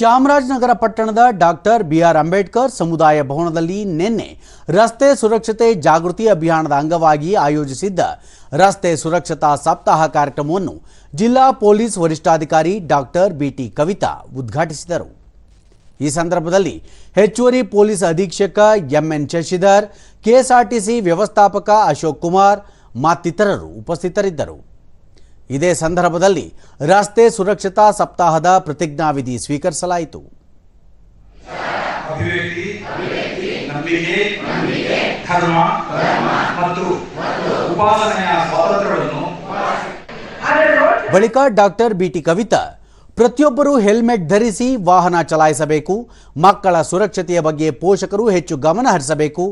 ಚಾಮರಾಜನಗರ ಪಟ್ಟಣದ doctor B R Ambedkar ಸಮುದಾಯ ಭವನದಲ್ಲಿ ನಿನ್ನೆ ರಸ್ತೆ ಸುರಕ್ಷತೆ ಜಾಗೃತಿ ಅಭಿಯಾನದ ಅಂಗವಾಗಿ ಆಯೋಜಿಸಿದ್ದ ರಸ್ತೆ ಸುರಕ್ಷತಾ ಸಪ್ತಾಹ ಕಾರ್ಯಕ್ರಮವನ್ನು ಜಿಲ್ಲಾ ಪೊಲೀಸ್ ವರಿಷ್ಠಾಧಿಕಾರಿ ಡಾಕ್ಟರ್ ಬಿಟಿ ಕವಿತಾ ಉದ್ಘಾಟಿಸಿದರು. ಈ ಸಂದರ್ಭದಲ್ಲಿ ಹೆಚ್ಚುವರಿ ಪೊಲೀಸ್ ಅಧೀಕ್ಷಕ ಎಂಎನ್ ಶಶಿಧರ್, ಕೆಎಸ್ಆರ್ಟಿಸಿ ವ್ಯವಸ್ಥಾಪಕ ಅಶೋಕ್ ಕುಮಾರ್ ಮತ್ತಿತರರು ಉಪಸ್ಥಿತರಿದ್ದರು. ಇದೇ ಸಂದರ್ಭದಲ್ಲಿ ರಸ್ತೆ ಸುರಕ್ಷತಾ ಸಪ್ತಾಹದ ಪ್ರತಿಜ್ಞಾವಿಧಿ ಸ್ವೀಕರಿಸಲಾಯಿತು. ಅಭಿವ್ಯಕ್ತಿ ನಂಬಿಕೆ ಧರ್ಮ ಮತ್ತು ಉಪಾಸನೆಯ ಸ್ವಾತಂತ್ರ್ಯವನ್ನು ಬಳಿಕ ಡಾಕ್ಟರ್ ಬಿಟಿ ಕವಿತಾ ಪ್ರತಿಯೊಬ್ಬರೂ ಹೆಲ್ಮೆಟ್ ಧರಿಸಿ ವಾಹನ ಚಲಾಯಿಸಬೇಕು ಮಕ್ಕಳ ಸುರಕ್ಷತೆಯ ಬಗ್ಗೆ ಪೋಷಕರು ಹೆಚ್ಚು ಗಮನ ಹರಿಸಬೇಕು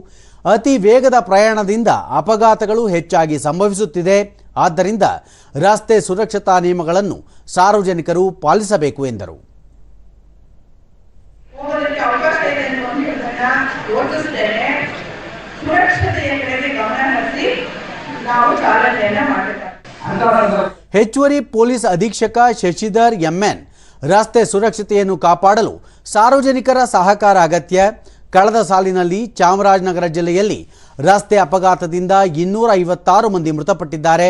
ಅತಿ ವೇಗದ ಪ್ರಯಾಣದಿಂದ ಅಪಘಾತಗಳು ಹೆಚ್ಚಾಗಿ ಸಂಭವಿಸುತ್ತಿದೆ ಆದ್ದರಿಂದ ರಸ್ತೆ ಸುರಕ್ಷತಾ ನಿಯಮಗಳನ್ನು ಸಾರ್ವಜನಿಕರು ಪಾಲಿಸಬೇಕು ಎಂದರು. ಹೆಚ್ಚುವರಿ ಪೊಲೀಸ್ ಅಧೀಕ್ಷಕ ಶಶಿಧರ್ ಎಂಎನ್ ರಸ್ತೆ ಸುರಕ್ಷತೆಯನ್ನು ಕಾಪಾಡಲು ಸಾರ್ವಜನಿಕರ ಸಹಕಾರ ಅಗತ್ಯ. ಕಳೆದ ಸಾಲಿನಲ್ಲಿ ಚಾಮರಾಜನಗರ ಜಿಲ್ಲೆಯಲ್ಲಿ ರಸ್ತೆ ಅಪಘಾತದಿಂದ ಇನ್ನೂರ ಐವತ್ತಾರು ಮಂದಿ ಮೃತಪಟ್ಟಿದ್ದಾರೆ.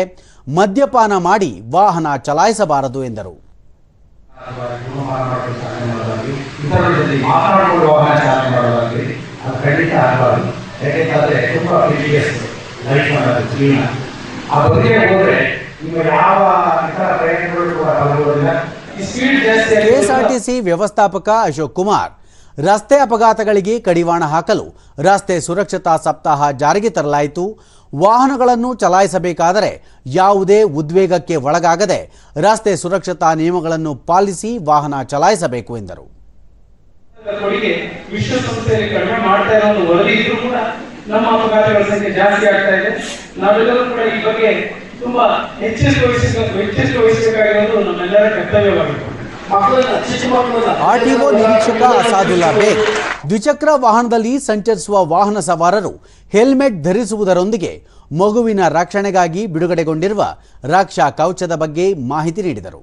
ಮದ್ಯಪಾನ ಮಾಡಿ ವಾಹನ ಚಲಾಯಿಸಬಾರದು ಎಂದರು. ಕೆಎಸ್ಆರ್ಟಿಸಿ ವ್ಯವಸ್ಥಾಪಕ ಅಶೋಕ್ ಕುಮಾರ್ ರಸ್ತೆ ಅಪಘಾತಗಳಿಗೆ ಕಡಿವಾಣ ಹಾಕಲು ರಸ್ತೆ ಸುರಕ್ಷತಾ ಸಪ್ತಾಹ ಜಾರಿಗೆ ತರಲಾಯಿತು. ವಾಹನಗಳನ್ನು ಚಲಾಯಿಸಬೇಕಾದರೆ ಯಾವುದೇ ಉದ್ವೇಗಕ್ಕೆ ಒಳಗಾಗದೆ ರಸ್ತೆ ಸುರಕ್ಷತಾ ನಿಯಮಗಳನ್ನು ಪಾಲಿಸಿ ವಾಹನ ಚಲಾಯಿಸಬೇಕು ಎಂದರು. ತುಂಬಾ ನಮ್ಮೆಲ್ಲರ ಕರ್ತವ್ಯವಾಗಿದೆ. ಆರ್ಟಿಒ ನಿರೀಕ್ಷಕ ಅಸಾದುಲ್ಲಾ ಬೇಗ್. ದ್ವಿಚಕ್ರ ವಾಹನದಲ್ಲಿ ಸಂಚರಿಸುವ ವಾಹನ ಸವಾರರು ಹೆಲ್ಮೆಟ್ ಧರಿಸುವುದರೊಂದಿಗೆ ಮಗುವಿನ ರಕ್ಷಣೆಗಾಗಿ ಬಿಡುಗಡೆಗೊಂಡಿರುವ ರಕ್ಷಾ ಕವಚದ ಬಗ್ಗೆ ಮಾಹಿತಿ ನೀಡಿದರು.